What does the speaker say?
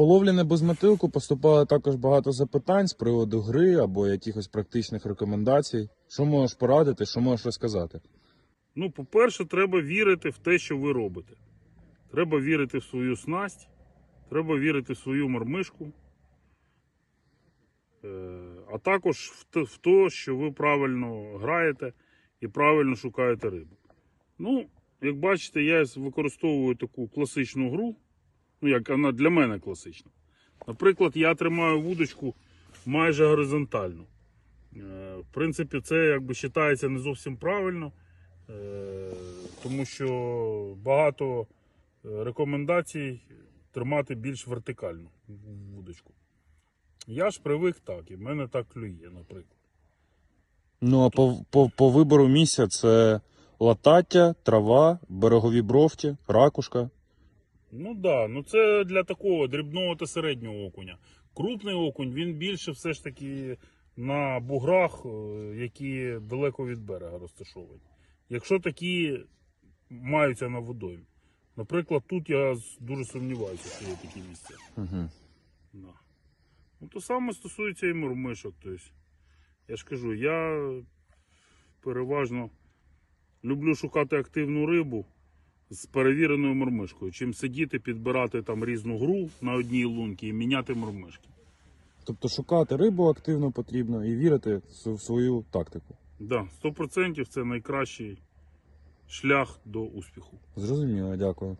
половлі без мотилку поступало також багато запитань з приводу гри або якихось практичних рекомендацій. Що можеш порадити, що можеш розказати? Ну, по-перше, треба вірити в те, що ви робите. Треба вірити в свою снасть, треба вірити в свою мормишку, Е, а також в те, що ви правильно граєте і правильно шукаєте рибу. Ну, як бачите, я використовую таку класичну гру, ну, як вона для мене класична. Наприклад, я тримаю вудочку майже горизонтально. Е, В принципі, це якби вважається не зовсім правильно. Е, тому що багато е, рекомендацій тримати більш вертикально вудочку. Я ж привик так, і в мене так клює, наприклад. Ну а по, по, по вибору місця це латаття, трава, берегові бровті, ракушка. Ну так, да, ну це для такого дрібного та середнього окуня. Крупний окунь, він більше все ж таки на буграх, е, які далеко від берега розташовані. Якщо такі маються на водоймі. Наприклад, тут я дуже сумніваюся, що є такі місця. Угу. Да. Ну, то саме стосується і мурмишок. Тобто, я ж кажу, я переважно люблю шукати активну рибу з перевіреною мормишкою, чим сидіти, підбирати там різну гру на одній лунці і міняти мормишки. Тобто шукати рибу активно потрібно і вірити в свою тактику. Да, 100% це найкращий шлях до успіху. Зрозуміло, дякую.